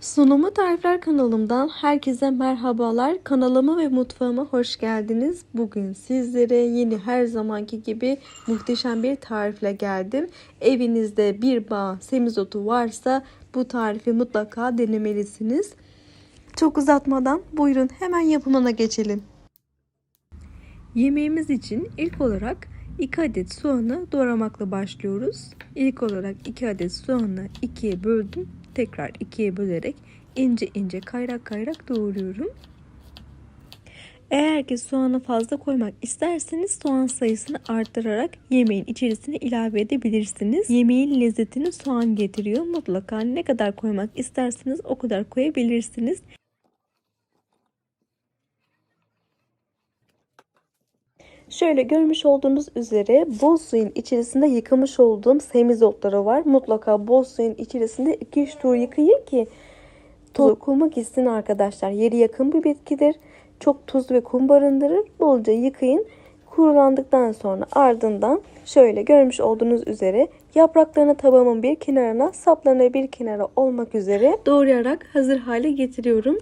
Sunumu Tarifler kanalımdan herkese merhabalar. Kanalıma ve mutfağıma hoş geldiniz. Bugün sizlere yeni her zamanki gibi muhteşem bir tarifle geldim. Evinizde bir bağ semizotu varsa bu tarifi mutlaka denemelisiniz. Çok uzatmadan buyurun hemen yapımına geçelim. Yemeğimiz için ilk olarak 2 adet soğanı doğramakla başlıyoruz. İlk olarak 2 adet soğanı ikiye böldüm. Tekrar ikiye bölerek ince ince kayrak kayrak doğruyorum. Eğer ki soğanı fazla koymak isterseniz soğan sayısını arttırarak yemeğin içerisine ilave edebilirsiniz. Yemeğin lezzetini soğan getiriyor. Mutlaka ne kadar koymak isterseniz o kadar koyabilirsiniz. Şöyle görmüş olduğunuz üzere bol suyun içerisinde yıkamış olduğum semizotları var. Mutlaka bol suyun içerisinde 2-3 tur yıkayın ki toz kumu gitsin arkadaşlar. Yeri yakın bir bitkidir. Çok tuz ve kum barındırır. Bolca yıkayın. Kurulandıktan sonra ardından şöyle görmüş olduğunuz üzere yapraklarını tabağımın bir kenarına saplarını bir kenara olmak üzere doğrayarak hazır hale getiriyorum.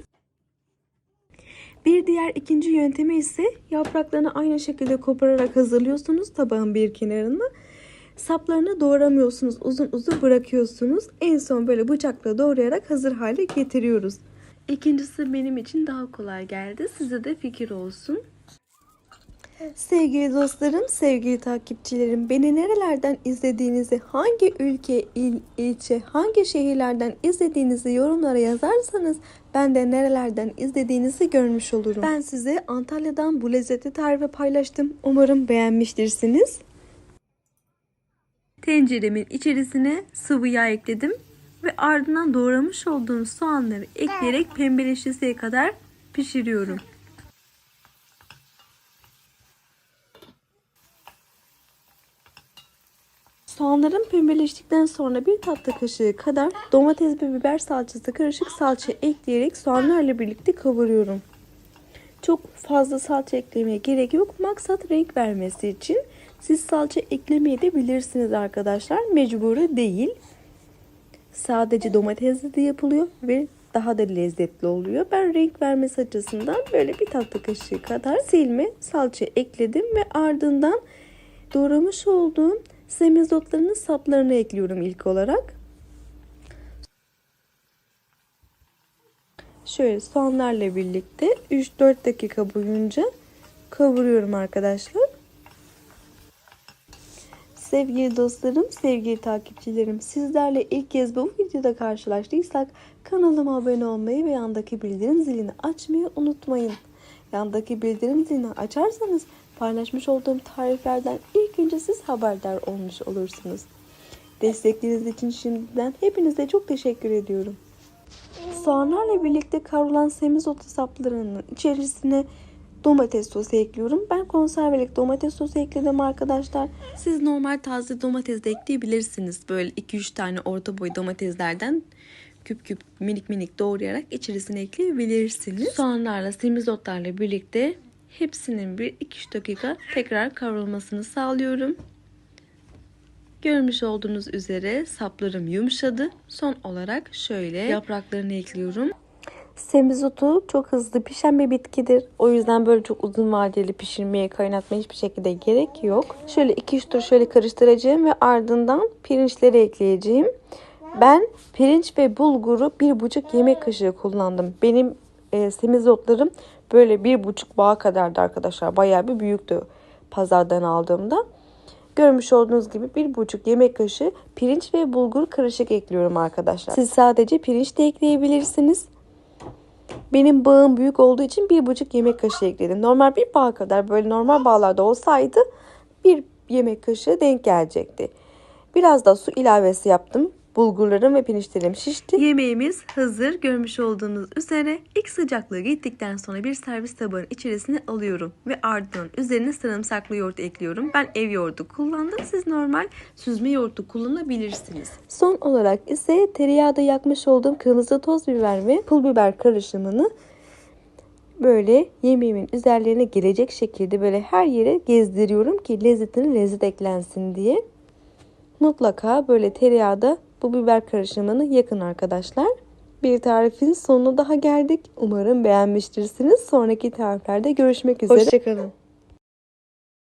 Bir diğer ikinci yöntemi ise yapraklarını aynı şekilde kopararak hazırlıyorsunuz tabağın bir kenarına. Saplarını doğramıyorsunuz. Uzun uzun bırakıyorsunuz. En son böyle bıçakla doğrayarak hazır hale getiriyoruz. İkincisi benim için daha kolay geldi. Size de fikir olsun. Sevgili dostlarım, sevgili takipçilerim, beni nerelerden izlediğinizi, hangi ülke, il, ilçe, hangi şehirlerden izlediğinizi yorumlara yazarsanız ben de nerelerden izlediğinizi görmüş olurum. Ben size Antalya'dan bu lezzetli tarifi paylaştım. Umarım beğenmiştirsiniz. Tenceremin içerisine sıvı yağ ekledim ve ardından doğramış olduğum soğanları ekleyerek pembeleşesiye kadar pişiriyorum. Soğanların pembeleştikten sonra bir tatlı kaşığı kadar domates ve biber salçası karışık salça ekleyerek soğanlarla birlikte kavuruyorum. Çok fazla salça eklemeye gerek yok. Maksat renk vermesi için siz salça eklemeye de bilirsiniz arkadaşlar. Mecburi değil. Sadece domatesle de yapılıyor ve daha da lezzetli oluyor. Ben renk vermesi açısından böyle bir tatlı kaşığı kadar silme salça ekledim ve ardından doğramış olduğum semizotlarının saplarını ekliyorum ilk olarak. Şöyle soğanlarla birlikte 3-4 dakika boyunca kavuruyorum arkadaşlar. Sevgili dostlarım, sevgili takipçilerim, sizlerle ilk kez bu videoda karşılaştıysak kanalıma abone olmayı ve yandaki bildirim zilini açmayı unutmayın. Yandaki bildirim zilini açarsanız paylaşmış olduğum tariflerden ilk önce siz haberdar olmuş olursunuz. Destekleriniz için şimdiden hepinize çok teşekkür ediyorum. Soğanlarla birlikte kavrulan semizotu saplarının içerisine domates sosu ekliyorum. Ben konservelik domates sosu ekledim arkadaşlar. Siz normal taze domates de ekleyebilirsiniz. Böyle 2-3 tane orta boy domateslerden küp küp minik minik doğrayarak içerisine ekleyebilirsiniz. Soğanlarla semizotlarla birlikte hepsinin bir 2-3 dakika tekrar kavrulmasını sağlıyorum. Görmüş olduğunuz üzere saplarım yumuşadı. Son olarak şöyle yapraklarını ekliyorum. Semizotu çok hızlı pişen bir bitkidir. O yüzden böyle çok uzun vadeli pişirmeye, kaynatmaya hiçbir şekilde gerek yok. Şöyle 2-3 tur şöyle karıştıracağım ve ardından pirinçleri ekleyeceğim. Ben pirinç ve bulguru 1,5 yemek kaşığı kullandım. Benim e, semizotlarım böyle 1,5 bağ kadardı arkadaşlar. Bayağı bir büyüktü pazardan aldığımda. Görmüş olduğunuz gibi 1,5 yemek kaşığı pirinç ve bulgur karışık ekliyorum arkadaşlar. Siz sadece pirinç de ekleyebilirsiniz. Benim bağım büyük olduğu için 1,5 yemek kaşığı ekledim. Normal bir bağ kadar böyle normal bağlarda olsaydı bir yemek kaşığı denk gelecekti. Biraz da su ilavesi yaptım. Bulgurlarım ve pirinçlerim şişti. Yemeğimiz hazır. Görmüş olduğunuz üzere ilk sıcaklığı gittikten sonra bir servis tabağının içerisine alıyorum. Ve ardından üzerine sarımsaklı yoğurt ekliyorum. Ben ev yoğurdu kullandım. Siz normal süzme yoğurtu kullanabilirsiniz. Son olarak ise tereyağda yakmış olduğum kırmızı toz biber ve pul biber karışımını böyle yemeğimin üzerlerine gelecek şekilde böyle her yere gezdiriyorum ki lezzetine lezzet eklensin diye. Mutlaka böyle tereyağda bu biber karışımını yakın arkadaşlar. Bir tarifin sonuna daha geldik. Umarım beğenmiştirsiniz. Sonraki tariflerde görüşmek üzere. Hoşçakalın.